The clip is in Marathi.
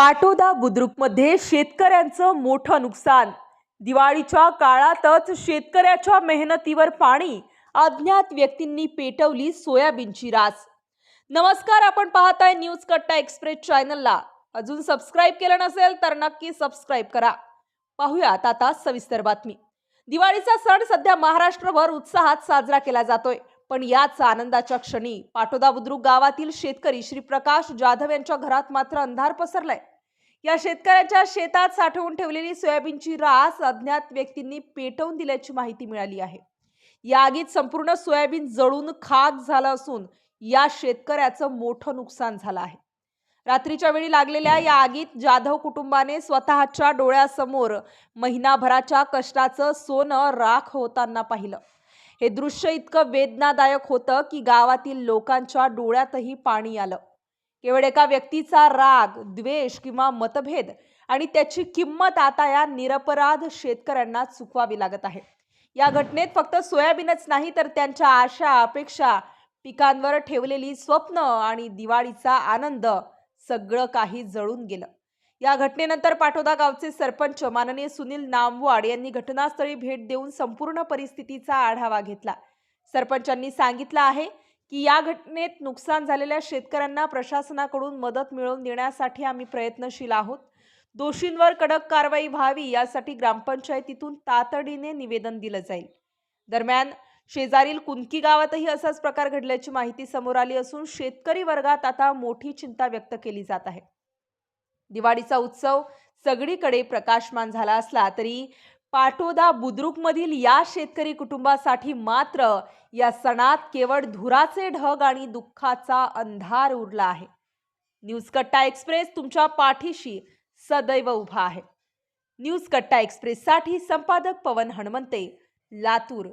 पाटोदा बुद्रुकमध्ये शेतकऱ्यांचं मोठं नुकसान. दिवाळीच्या काळातच शेतकऱ्याच्या मेहनतीवर पाणी अज्ञात व्यक्तींनी पेटवली सोयाबीनची रास. नमस्कार आपण पाहताय न्यूज कट्टा एक्सप्रेस चॅनलला. अजून सबस्क्राईब केलं नसेल तर नक्की सबस्क्राईब करा. पाहूयात आता सविस्तर बातमी. दिवाळीचा सण सध्या महाराष्ट्रभर उत्साहात साजरा केला जातोय. पण याच आनंदाच्या क्षणी पाटोदा बुद्रुक गावातील शेतकरी श्री प्रकाश जाधव यांच्या घरात मात्र अंधार पसरलाय. या शेतकऱ्याच्या शेतात साठवून ठेवलेली सोयाबीनची रास अज्ञात व्यक्तींनी पेटवून दिल्याची माहिती मिळाली आहे. या आगीत संपूर्ण सोयाबीन जळून खाक झालं असून या शेतकऱ्याचं मोठं नुकसान झालं आहे. रात्रीच्या वेळी लागलेल्या या आगीत जाधव कुटुंबाने स्वतःच्या डोळ्यासमोर महिनाभराच्या कष्टाचं सोनं राख होताना पाहिलं. हे दृश्य इतकं वेदनादायक होतं की गावातील लोकांच्या डोळ्यातही पाणी आलं. केवळ एका व्यक्तीचा राग द्वेष किंवा मतभेद आणि त्याची किंमत आता या निरपराध शेतकऱ्यांना चुकवावी लागत आहे. या घटनेत फक्त सोयाबीनच नाही तर त्यांच्या आशा अपेक्षा पिकांवर ठेवलेली स्वप्न आणि दिवाळीचा आनंद सगळं काही जळून गेलं. या घटनेनंतर पाठोदा गावचे सरपंच माननीय सुनील नामवाड यांनी घटनास्थळी भेट देऊन संपूर्ण परिस्थितीचा आढावा घेतला. सरपंचांनी सांगितलं आहे की या घटनेत नुकसान झालेल्या शेतकऱ्यांना प्रशासनाकडून मदत मिळवून देण्यासाठी आम्ही प्रयत्नशील आहोत. दोषींवर कडक कारवाई व्हावी यासाठी ग्रामपंचायतीतून तातडीने निवेदन दिलं जाईल. दरम्यान शेजारील कुंकी गावातही असाच प्रकार घडल्याची माहिती समोर आली असून शेतकरी वर्गात आता मोठी चिंता व्यक्त केली जात आहे. दिवाळीचा उत्सव सगळीकडे प्रकाशमान झाला असला तरी पाटोदा बुद्रुकमधील या शेतकरी कुटुंबासाठी मात्र या सणात केवळ धुराचे ढग आणि दुःखाचा अंधार उरला आहे. न्यूज कट्टा एक्सप्रेस तुमच्या पाठीशी सदैव उभा आहे. न्यूज कट्टा एक्सप्रेससाठी संपादक पवन हणमंते लातूर.